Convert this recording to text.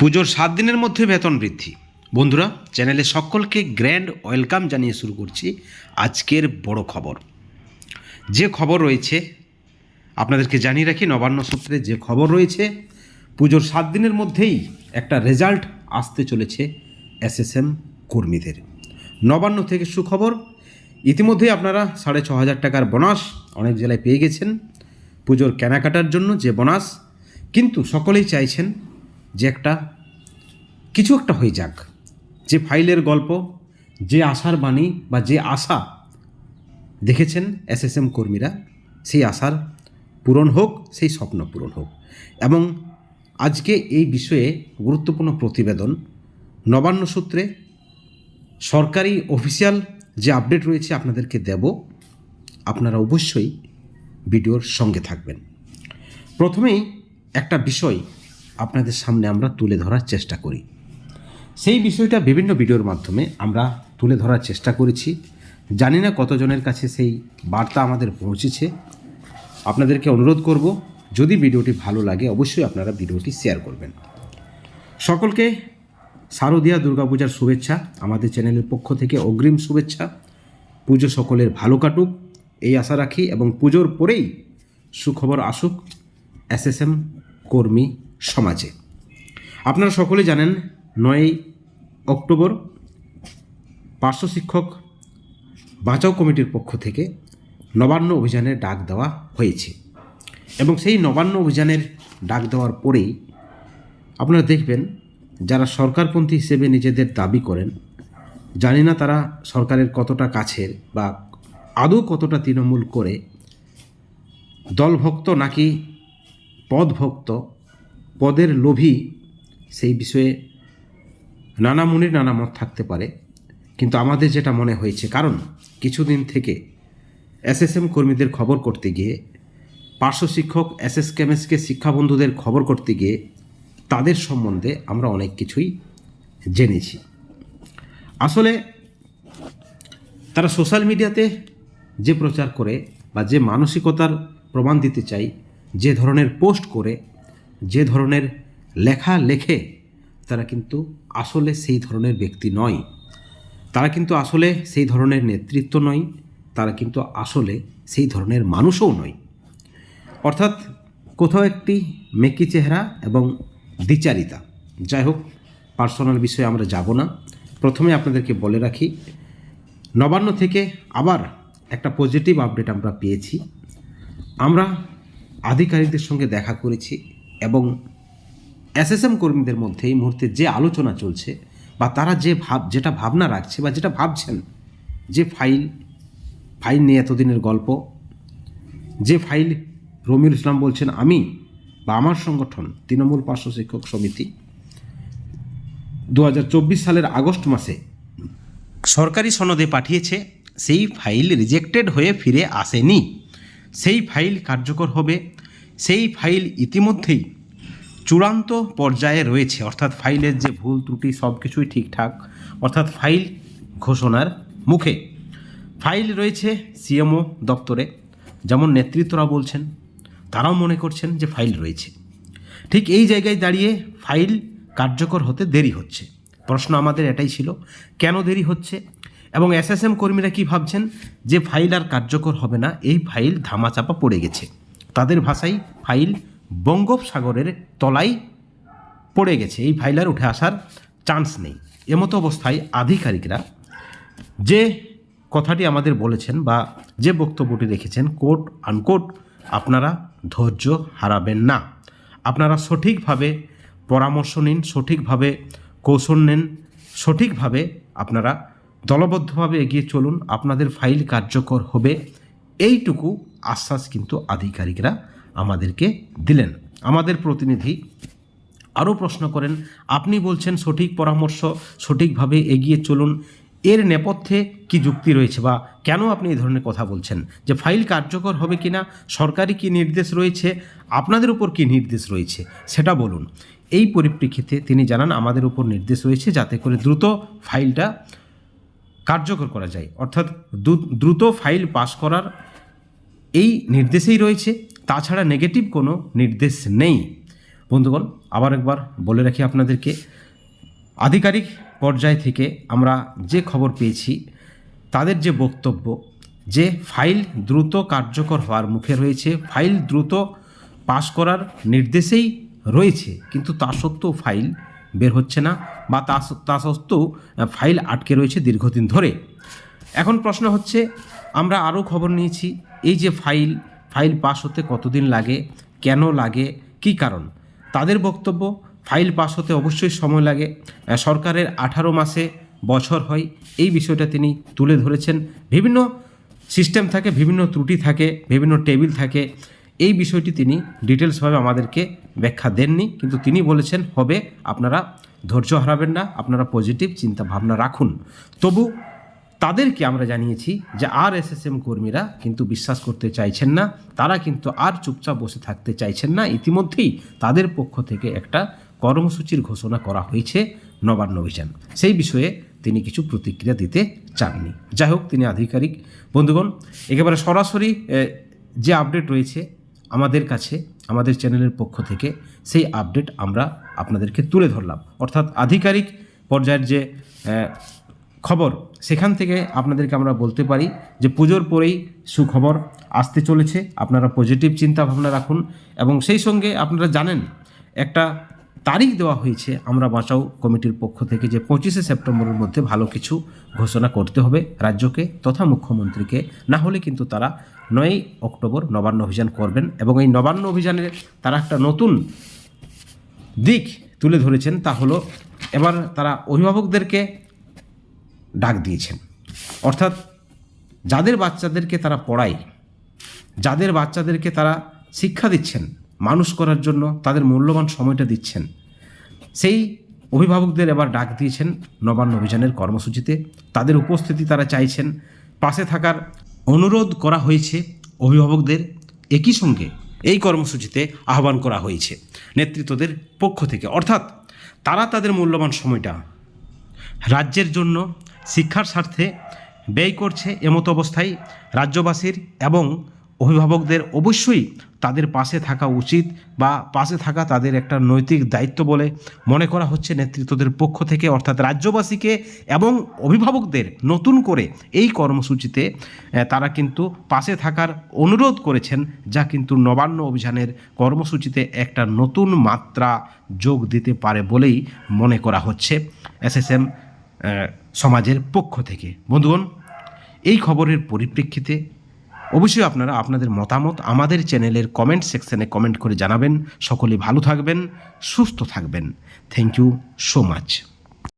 পুজোর সাত দিনের মধ্যে বেতন বৃদ্ধি। বন্ধুরা, চ্যানেলে সকলকে গ্র্যান্ড ওয়েলকাম জানিয়ে শুরু করছি আজকের বড় খবর। যে খবর রয়েছে, আপনাদেরকে জানিয়ে রাখি, নবান্ন সূত্রে যে খবর রয়েছে, পুজোর সাত দিনের মধ্যেই একটা রেজাল্ট আসতে চলেছে এসএসএম কর্মীদের। নবান্ন থেকে সুখবর ইতিমধ্যেই আপনারা সাড়ে ছ হাজার টাকার বোনাস অনেক জেলায় পেয়ে গেছেন। পুজোর কেনাকাটার জন্য যে বোনাস, কিন্তু সকলেই চাইছেন যে একটা, কিছু একটা হয়ে যাক। যে ফাইলের গল্প, যে আশার বাণী বা যে আশা দেখেছেন এসএসএম কর্মীরা, সেই আশার পূরণ হোক, সেই স্বপ্ন পূরণ হোক। এবং আজকে এই বিষয়ে গুরুত্বপূর্ণ প্রতিবেদন, নবান্ন সূত্রে সরকারি অফিসিয়াল যে আপডেট রয়েছে আপনাদেরকে দেব, আপনারা অবশ্যই ভিডিওর সঙ্গে থাকবেন। প্রথমেই একটা বিষয় আপনাদের সামনে আমরা তুলে ধরার চেষ্টা করি। সেই বিষয়টা বিভিন্ন ভিডিওর মাধ্যমে আমরা তুলে ধরার চেষ্টা করেছি। জানি না কতজনের কাছে সেই বার্তা আমাদের পৌঁছেছে। আপনাদেরকে অনুরোধ করব, যদি ভিডিওটি ভালো লাগে, অবশ্যই আপনারা ভিডিওটি শেয়ার করবেন। সকলকে শারদীয়া দুর্গাপূজার শুভেচ্ছা, আমাদের চ্যানেলের পক্ষ থেকে অগ্রিম শুভেচ্ছা। পুজো সকলের ভালো কাটুক, এই আশা রাখি এবং পুজোর পরেই সুখবর আসুক। এসএসএম কর্মী সমাজে। আপনারা সকলে জানেন নয়ই অক্টোবর পার্শ্ব শিক্ষক বাঁচাও কমিটির পক্ষ থেকে নবান্ন অভিযানের ডাক দেওয়া হয়েছে। এবং সেই নবান্ন অভিযানের ডাক দেওয়ার পরেই আপনারা দেখবেন যারা সরকারপন্থী হিসেবে নিজেদের দাবি করেন, জানি না তারা সরকারের কতটা কাছের বা আদৌ কতটা তৃণমূল করে দলভক্ত নাকি পদভক্ত পদের লোভী সেই বিষয়ে নানা মুনির নানা মত থাকতে পারে। কিন্তু আমাদের যেটা মনে হয়েছে, কারণ কিছুদিন থেকে এসএসএম কর্মীদের খবর করতে গিয়ে, পার্শ্ব শিক্ষক এস এস কেমএসকে শিক্ষাবন্ধুদের খবর করতে গিয়ে তাদের সম্বন্ধে আমরা অনেক কিছুই জেনেছি। আসলে তারা সোশ্যাল মিডিয়াতে যে প্রচার করে বা যে মানসিকতার প্রমাণ দিতে চাই, যে ধরনের পোস্ট করে যে ধরনের লেখা লেখে তারা কিন্তু আসলে সেই ধরনের ব্যক্তি নয়। তারা কিন্তু আসলে সেই ধরনের নেতৃত্ব নয়, তারা কিন্তু আসলে সেই ধরনের মানুষও নয়। অর্থাৎ কোথাও একটি মেকি চেহারা এবং দ্বিচারিতা। যাই হোক, পার্সোনাল বিষয়ে আমরা যাব না। প্রথমে আপনাদেরকে বলে রাখি, নবান্ন থেকে আবার একটা পজিটিভ আপডেট আমরা পেয়েছি। আমরা আধিকারিকদের সঙ্গে দেখা করেছি। এবং এসএসএম কর্মীদের মধ্যে এই মুহূর্তে যে আলোচনা চলছে বা তারা যে ভাব, যেটা ভাবনা রাখছে বা যেটা ভাবছেন, যে ফাইল ফাইল নিয়ে এতদিনের গল্প, যে ফাইল রমিউল ইসলাম বলছেন, আমি বা আমার সংগঠন তৃণমূল পার্শ্ব শিক্ষক সমিতি দু হাজার চব্বিশ সালের আগস্ট মাসে সরকারি সনদে পাঠিয়েছে, সেই ফাইল রিজেক্টেড হয়ে ফিরে আসেনি। সেই ফাইল কার্যকর হবে সেই ফাইল ইতিমধ্যেই চূড়ান্ত পর্যায়ে রয়েছে। অর্থাৎ ফাইলের যে ভুল ত্রুটি সব কিছুই ঠিকঠাক। অর্থাৎ ফাইল ঘোষণার মুখে ফাইল রয়েছে সিএমও দপ্তরে। যেমন নেতৃত্বরা বলছেন, তারাও মনে করছেন যে ফাইল রয়েছে। ঠিক এই জায়গায় দাঁড়িয়ে ফাইল কার্যকর হতে দেরি হচ্ছে। প্রশ্ন আমাদের এটাই ছিল, কেন দেরি হচ্ছে? এবং এসএসএম কর্মীরা কি ভাবছেন যে ফাইল আর কার্যকর হবে না, এই ফাইল ধামাচাপা পড়ে গেছে। তাদের ভাষায় ফাইল বঙ্গোপসাগরের তলায় পড়ে গেছে। এই ফাইল আর উঠে আসার চান্স নেই। এমতো অবস্থায় আধিকারিকরা যে কথাটি আমাদের বলেছেন বা যে বক্তব্যটি রেখেছেন কোট আনকোট আপনারা ধৈর্য হারাবেন না। আপনারা সঠিকভাবে পরামর্শ নিন, সঠিকভাবে কৌশল নেন, সঠিকভাবে আপনারা দলবদ্ধভাবে এগিয়ে চলুন, আপনাদের ফাইল কার্যকর হবে। এইটুকু আশ্বাস কিন্তু আধিকারিকরা আমাদেরকে দিলেন। আমাদের প্রতিনিধি আরও প্রশ্ন করেন, আপনি বলছেন সঠিক পরামর্শ, সঠিকভাবে এগিয়ে চলুন, এর নেপথ্যে কি যুক্তি রয়েছে বা কেন আপনি এই ধরনের কথা বলছেন? যে ফাইল কার্যকর হবে কি না? সরকারি কি নির্দেশ রয়েছে? আপনাদের উপর কি নির্দেশ রয়েছে? সেটা বলুন। এই পরিপ্রেক্ষিতে তিনি জানান, আমাদের উপর নির্দেশ রয়েছে যাতে করে দ্রুত ফাইলটা কার্যকর করা যায়। অর্থাৎ দ্রু- দ্রুত ফাইল পাস করার এই নির্দেশেই রয়েছে, তাছাড়া নেগেটিভ কোনো নির্দেশ নেই। বন্ধুগণ, আবার একবার বলে রাখি আপনাদেরকে, আধিকারিক পর্যায় থেকে আমরা যে খবর পেয়েছি, তাদের যে বক্তব্য, যে ফাইল দ্রুত কার্যকর হওয়ার মুখে রয়েছে, ফাইল দ্রুত পাশ করার নির্দেশেই রয়েছে, কিন্তু তা সত্ত্বেও ফাইল বের হচ্ছে না বা তা তা সত্ত্বেও ফাইল আটকে রয়েছে দীর্ঘদিন ধরে। এখন প্রশ্ন হচ্ছে, আমরা আরও খবর নিয়েছি এই যে ফাইল ফাইল পাস হতে কতদিন লাগে, কেন লাগে, কী কারণ? তাদের বক্তব্য, ফাইল পাস হতে অবশ্যই সময় লাগে সরকারের আঠারো মাসে বছর হয়, এই বিষয়টা তিনি তুলে ধরেছেন। বিভিন্ন সিস্টেম থাকে, বিভিন্ন ত্রুটি থাকে, বিভিন্ন টেবিল থাকে, এই বিষয়টি তিনি ডিটেলসভাবে আমাদেরকে ব্যাখ্যা দেননি, কিন্তু তিনি বলেছেন, হবে, আপনারা ধৈর্য হারাবেন না, আপনারা পজিটিভ চিন্তা ভাবনা রাখুন। তবু তাদেরকে আমরা জানিয়েছি যে আর এসএসএম কর্মীরা কিন্তু বিশ্বাস করতে চাইছেন না, তারা কিন্তু আর চুপচাপ বসে থাকতে চাইছেন না। ইতিমধ্যেই তাদের পক্ষ থেকে একটা কর্মসূচির ঘোষণা করা হয়েছে নবান্ন অভিযান। সেই বিষয়ে তিনি কিছু প্রতিক্রিয়া দিতে চাননি। যাই হোক, তিনি আধিকারিক। বন্ধুগণ, একেবারে সরাসরি যে আপডেট রয়েছে আমাদের কাছে, আমাদের চ্যানেলের পক্ষ থেকে, সেই আপডেট আমরা আপনাদেরকে তুলে ধরলাম। অর্থাৎ আধিকারিক পর্যায়ের যে খবর। সেখান থেকে আপনাদেরকে আমরা বলতে পারি যে পুজোর পরেই সুখবর আসতে চলেছে। আপনারা পজিটিভ চিন্তা ভাবনা রাখুন এবং সেই সঙ্গে আপনারা জানেন, একটা তারিখ দেওয়া হয়েছে আমরা বাঁচাও কমিটির পক্ষ থেকে যে পঁচিশে সেপ্টেম্বরের মধ্যে ভালো কিছু ঘোষণা করতে হবে রাজ্যকে তথা মুখ্যমন্ত্রীকে। না হলে কিন্তু তারা নয়ই অক্টোবর নবান্ন অভিযান করবেন এবং এই নবান্ন অভিযানের তারা একটা নতুন দিক তুলে ধরেছেন। তা হলো, এবার তারা অভিভাবকদেরকে ডাক দিয়েছেন। অর্থাৎ যাদের বাচ্চাদেরকে তারা পড়ায়, যাদের বাচ্চাদেরকে তারা শিক্ষা দিচ্ছেন, মানুষ করার জন্য তাদের মূল্যবান সময়টা দিচ্ছেন, সেই অভিভাবকদের এবার ডাক দিয়েছেন নবান্ন অভিযানের কর্মসূচিতে। তাদের উপস্থিতি তারা চাইছেন। পাশে থাকার অনুরোধ করা হয়েছে অভিভাবকদের একই সঙ্গে এই কর্মসূচিতে আহ্বান করা হয়েছে নেতৃত্বদের পক্ষ থেকে। অর্থাৎ তারা তাদের মূল্যবান সময়টা রাজ্যের জন্য শিক্ষার স্বার্থে ব্যয় করছে এমতো অবস্থায় রাজ্যবাসীর এবং অভিভাবকদের অবশ্যই তাদের পাশে থাকা উচিত বা পাশে থাকা তাদের একটা নৈতিক দায়িত্ব বলে মনে করা হচ্ছে নেতৃত্বদের পক্ষ থেকে। অর্থাৎ রাজ্যবাসীকে এবং অভিভাবকদের নতুন করে এই কর্মসূচিতে তারা কিন্তু পাশে থাকার অনুরোধ করেছেন যা কিন্তু নবান্ন অভিযানের কর্মসূচিতে একটা নতুন মাত্রা যোগ দিতে পারে বলেই মনে করা হচ্ছে। এসএসএম সমাজের পক্ষ থেকে। বন্ধুগণ, এই খবরের পরিপ্রেক্ষিতে অবশ্যই আপনারা আপনাদের মতামত আমাদের চ্যানেলের কমেন্ট সেকশনে কমেন্ট করে জানাবেন। সকলে ভালো থাকবেন, সুস্থ থাকবেন। Thank you so much